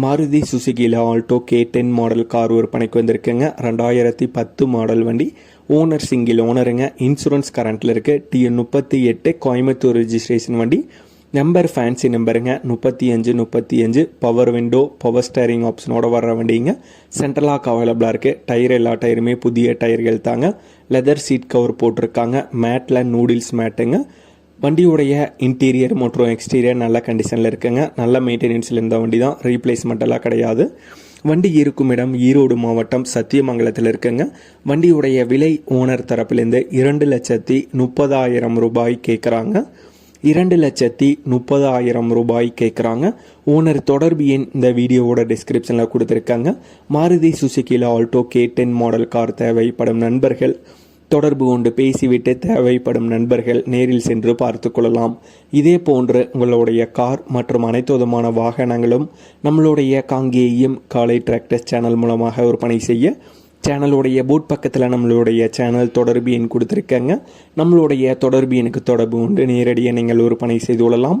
Maruti சுசுகியில் Alto K ten model car விற்பனைக்கு வந்திருக்குங்க. ரெண்டாயிரத்தி பத்து மாடல் வண்டி. ஓனர் சிங்கிள் ஓனருங்க இன்சூரன்ஸ் கரண்ட்டில் இருக்குது டிஎன் முப்பத்தி எட்டு கோயம்புத்தூர் ரிஜிஸ்ட்ரேஷன் வண்டி. நம்பர் ஃபேன்சி நம்பருங்க முப்பத்தி அஞ்சு முப்பத்தி அஞ்சு. பவர் விண்டோ பவர் ஸ்டேரிங் ஆப்ஷனோட வர்ற வண்டிங்க. சென்ட்ரலாக் அவைலபிளாக இருக்குது டயர் எல்லா டயருமே புதிய டயர்கள் தாங்க. லெதர் சீட் கவர் போட்டிருக்காங்க. மேட்டில் நூடில்ஸ் மேட்டுங்க வண்டியுடைய இன்டீரியர் மற்றும் எக்ஸ்டீரியர் நல்ல கண்டிஷனில் இருக்குங்க. நல்ல மெயின்டெனன்ஸில் இருந்த வண்டி தான் ரீப்ளேஸ்மெண்ட்டெல்லாம் கிடையாது. வண்டி இருக்கும் இடம் ஈரோடு மாவட்டம் சத்தியமங்கலத்தில் இருக்குங்க. வண்டியுடைய விலை ஓனர் தரப்பிலிருந்து இரண்டு லட்சத்தி முப்பதாயிரம் ரூபாய் கேட்குறாங்க இரண்டு லட்சத்தி முப்பதாயிரம் ரூபாய் கேட்குறாங்க ஓனர் தொடர்பு எண் இந்த வீடியோவோட டிஸ்கிரிப்ஷனில் கொடுத்துருக்காங்க. Maruti சுசுகியில் Alto K ten model car தேவைப்படும் நண்பர்கள். தொடர்பு கொண்டு பேசிவிட்டு தேவைப்படும் நண்பர்கள் நேரில் சென்று பார்த்து கொள்ளலாம். இதே போன்று உங்களுடைய கார் மற்றும் அனைத்து விதமான வாகனங்களும் நம்மளுடைய காங்கேயம் காலை டிராக்டர்ஸ் சேனல் மூலமாக விற்பனை செய்ய சேனலுடைய பூட் பக்கத்தில் நம்மளுடைய சேனல் தொடர்பு எண் கொடுத்துருக்கேங்க. நம்மளுடைய தொடர்பு எனக்கு தொடர்பு உண்டு நேரடியாக நீங்கள் விற்பனை செய்து கொள்ளலாம்.